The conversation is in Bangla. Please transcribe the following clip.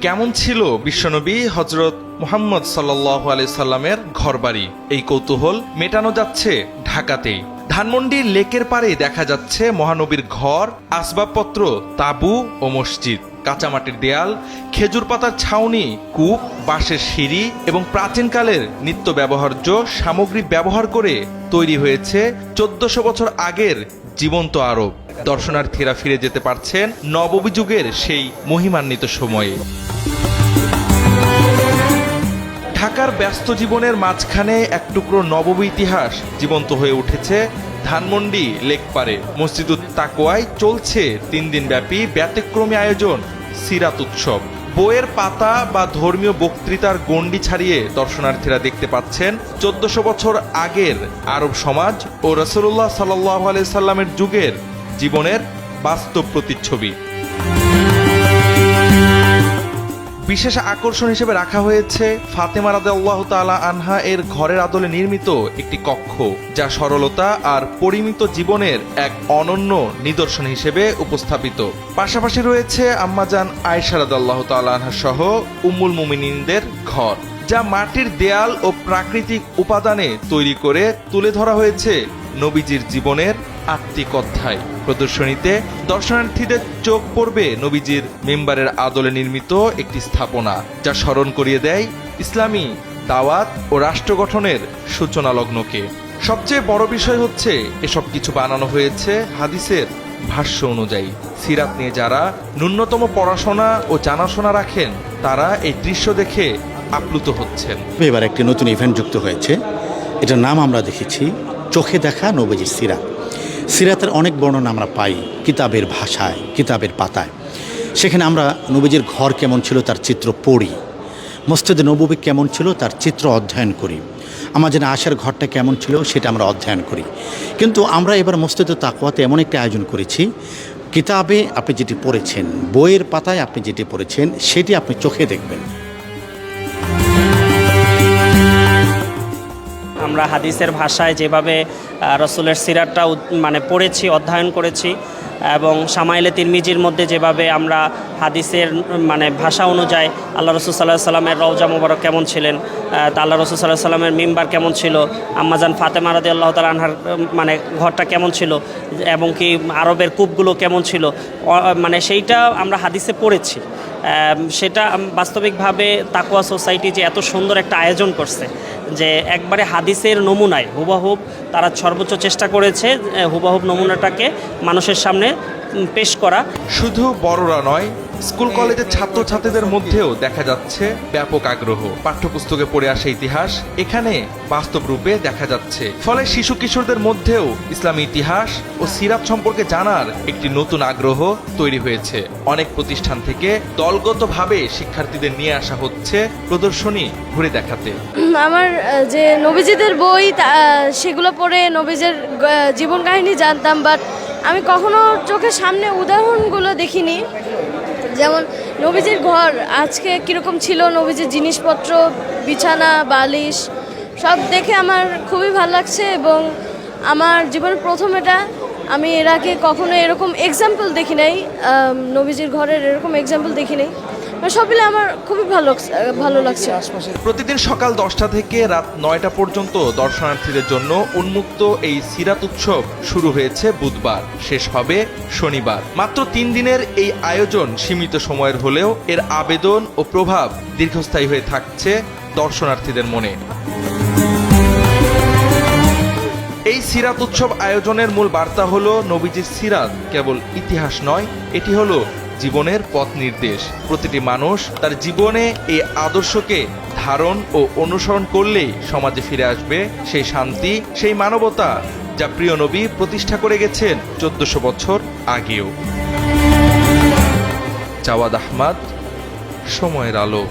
কেমন ছিল বিশ্বনবী হজরত মোহাম্মদ সাল্লাহ সাল্লামের ঘরবাড়ি? এই কৌতূহল মেটানো যাচ্ছে ঢাকাতেই। ধানমন্ডির লেকের পাড়ে দেখা যাচ্ছে মহানবীর ঘর, আসবাবপত্র, তাবু ও মসজিদ। কাঁচামাটির দেয়াল, খেজুর পাতার ছাউনি, কূপ, বাঁশের সিঁড়ি এবং প্রাচীনকালের নিত্য ব্যবহার্য সামগ্রী ব্যবহার করে তৈরি হয়েছে চোদ্দশো বছর আগের জীবন্ত আরব দর্শনার্থীরা ফিরে যেতে পারছেন নববী যুগের সেই মহিমান্বিত সময়ে। ঢাকার ব্যস্ত জীবনের মাঝখানে এক টুকরো নববী ইতিহাস জীবন্ত হয়ে উঠেছে ধানমন্ডি লেকপারে মসজিদুত তাকোয়ায় চলছে তিন দিন ব্যাপী ব্যতিক্রমী আয়োজন, সিরাত উৎসব। বইয়ের পাতা বা ধর্মীয় বক্তৃতার গণ্ডি ছাড়িয়ে দর্শনার্থীরা দেখতে পাচ্ছেন চোদ্দশো বছর আগের আরব সমাজ ও রসুল্লাহ সাল্লাহ সাল্লামের যুগের জীবনের বাস্তব প্রতিচ্ছবি। বিশেষ আকর্ষণ হিসেবে রাখা হয়েছে ফাতেমা রাদাল্লাহ তালা আনহা এর ঘরের আদলে নির্মিত একটি কক্ষ, যা সরলতা আর পরিমিত জীবনের এক অনন্য নিদর্শন হিসেবে উপস্থাপিত। পাশাপাশি রয়েছে আম্মাজান আয়সা রাদাল্লাহ তালা আনহা সহ উম্মুল মুমিনিনদের ঘর, যা মাটির দেয়াল ও প্রাকৃতিক উপাদানে তৈরি করে তুলে ধরা হয়েছে নবীজির জীবনের আত্মিক অধ্যায় প্রদর্শনীতে দর্শনার্থীদের চোখ পড়বে নবীজির মেম্বারের আদলে নির্মিত একটি স্থাপনা, যা স্মরণ করিয়ে দেয় ইসলামী দাওয়াত ও রাষ্ট্র গঠনের সূচনা লগ্নকে। সবচেয়ে বড় বিষয় হচ্ছে, এসব কিছু বানানো হয়েছে হাদিসের ভাষ্য অনুযায়ী। সিরাত নিয়ে যারা ন্যূনতম পড়াশোনা ও জানাশোনা রাখেন, তারা এই দৃশ্য দেখে আপ্লুত হচ্ছেন। এবার একটি নতুন ইভেন্ট যুক্ত হয়েছে। এটার নাম আমরা দেখেছি, চোখে দেখা নবীজির সিরাত। সিরাতের অনেক বর্ণনা আমরা পাই কিতাবের ভাষায়, কিতাবের পাতায়। সেখানে আমরা নবীজির ঘর কেমন ছিল তার চিত্র পড়ি, মসজিদে নবী কেমন ছিল তার চিত্র অধ্যয়ন করি, আমার যেন আশার ঘরটা কেমন ছিল সেটা আমরা অধ্যয়ন করি। কিন্তু আমরা এবার মসজিদে তাকুয়াতে এমন একটা আয়োজন করেছি, কিতাবে আপনি যেটি পড়েছেন, বইয়ের পাতায় আপনি যেটি পড়েছেন, সেটি আপনি চোখে দেখবেন। আমরা হাদিসের ভাষায় যেভাবে রসুলের সিরাতটা উদ- মানে পড়েছি, অধ্যয়ন করেছি এবং সামাইলে তিরমিজির মধ্যে যেভাবে আমরা হাদিসের মানে ভাষা অনুযায়ী আল্লাহ রসুল সাল্লাহ সাল্লামের রওজা মুবারক কেমন ছিলেন তা আল্লাহ রসুল সাল্লাহ সাল্লামের মিম্বার কেমন ছিল, আম্মাজান ফাতেমা রাদি আল্লাহ তাল আনহার মানে ঘরটা কেমন ছিল এবং কি আরবের কূপগুলো কেমন ছিল মানে সেইটা আমরা হাদিসে পড়েছি। সেটা বাস্তবিকভাবে তাকুয়া সোসাইটি যে এত সুন্দর একটা আয়োজন করছে যে একবারে হাদিসের নমুনায় হুবাহুব তারা সর্বোচ্চ চেষ্টা করেছে হুবাহুব নমুনাটাকে মানুষের সামনে পেশ করা। শুধু বড়রা নয়, স্কুল কলেজের ছাত্রছাত্রীদের মধ্যেও দেখা যাচ্ছে ব্যাপক আগ্রহ। পাঠ্যপুস্তকে পড়ে আসা ইতিহাস, এখানে বাস্তব রূপে দেখা যাচ্ছে। ফলে শিশু কিশোরদের মধ্যেও ইসলামী ইতিহাস ও সিরাত সম্পর্কে জানার একটি নতুন আগ্রহ তৈরি হয়েছে। অনেক প্রতিষ্ঠান থেকে দলগতভাবে শিক্ষার্থীদের নিয়ে আসা হচ্ছে প্রদর্শনী ঘুরে দেখাতে। আমার যে নবীজিদের বই সেগুলো পড়ে নবীজের জীবন কাহিনী জানতাম বাট আমি কখনো চোখের সামনে উদাহরণগুলো দেখিনি। যেমন, নবীজির ঘর, আজকে কীরকম ছিল নবীজির জিনিসপত্র, বিছানা, বালিশ, সব দেখে আমার খুবই ভালো লাগছে এবং আমার জীবনের প্রথম এটা। আমি এর আগে কখনো এরকম এক্সাম্পল দেখি নাই নবীজির ঘরের এরকম এক্সাম্পল দেখি নাই। সব মিলে আমার খুবই ভালো ভালো লাগছে। প্রতিদিন সকাল দশটা থেকে রাত নয়টা পর্যন্ত দর্শনার্থীদের জন্য উন্মুক্ত এই সিরাত উৎসব শুরু হয়েছে বুধবার। শেষ হবে শনিবার। মাত্র তিন দিনের এই আয়োজন সীমিত সময়ের হলেও এর আবেদন ও প্রভাব দীর্ঘস্থায়ী হয়ে থাকছে দর্শনার্থীদের মনে। এই সিরাত উৎসব আয়োজনের মূল বার্তা হলো নবীজির সিরাত কেবল ইতিহাস নয়, এটি হলো জীবনের পথ নির্দেশ। প্রতিটি মানুষ তার জীবনে এই আদর্শকে ধারণ ও অনুসরণ করলেই সমাজে ফিরে আসবে সেই শান্তি, সেই মানবতা যা প্রিয় নবী প্রতিষ্ঠা করে গেছেন চোদ্দশো বছর আগেও। জাওয়াদ আহমাদ, সময়ের আলো।